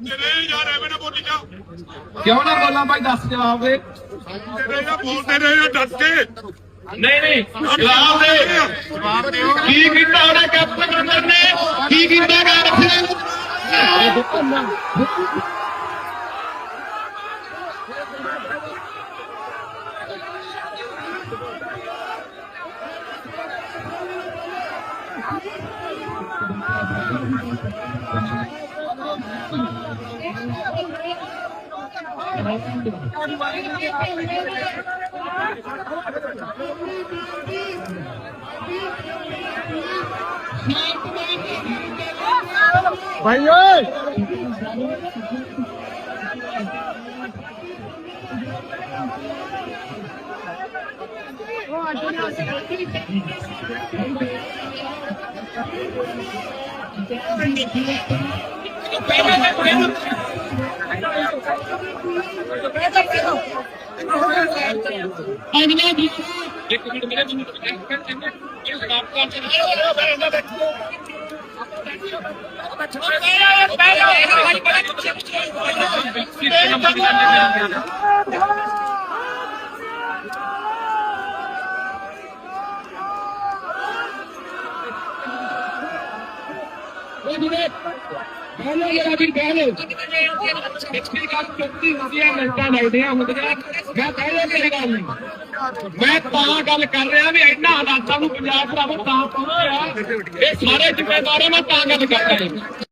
क्यों ना बोला भाई दस जवाब ਨਹੀਂ ਨਹੀਂ ਜਵਾਬ ਦੇ ਕੀ ਕੀਤਾ ਉਹਨੇ ਕੈਪਟਨ ਅਮਰਿੰਦਰ ਨੇ ਕੀ ਕੀਤਾ ਗਿਆ Thank you. भाई Thank you. ਅਗਲਾ ਵੀ ਇੱਕ ਮਿੰਟ ਮੇਰੇ ਮੈਨੂੰ ਕਨੈਕਟ ਕਰ ਦਿੰਦੇ ਇਹ ਸਟਾਪ ਕਰ ਦਿੰਦੇ ਉਹ ਬੈਠੋ ਬੈਠੋ ਬੈਠੋ ਬੈਠੋ ਬੈਠੋ Wait a minute! బహుళ షాపింగ్ కాదు ఎక్స్పీ కాదు ప్రతి ఉదయం ਮਿੰਟਾਂ ਲਾਉਂਦੀਆਂ ਹੁੰਦੀਆਂ ਮੈਂ ਪਹਿਲਾਂ ਵੀ ਇਹ ਗੱਲ ਨਹੀਂ ਮੈਂ ਤਾਂ ਗੱਲ ਕਰ ਰਿਹਾ ਵੀ ਇੰਨਾ ਹਾਲਾਤਾਂ ਨੂੰ ਪੰਜਾਬ ਭਰਾਵਾ ਤਾਂ ਪਹੁੰਚਿਆ ਇਹ ਸਾਰੇ ਜ਼ਿੰਮੇਵਾਰ ਮੈਂ ਤਾਂ ਗੱਲ ਕਰਦਾ ਰਿਹਾ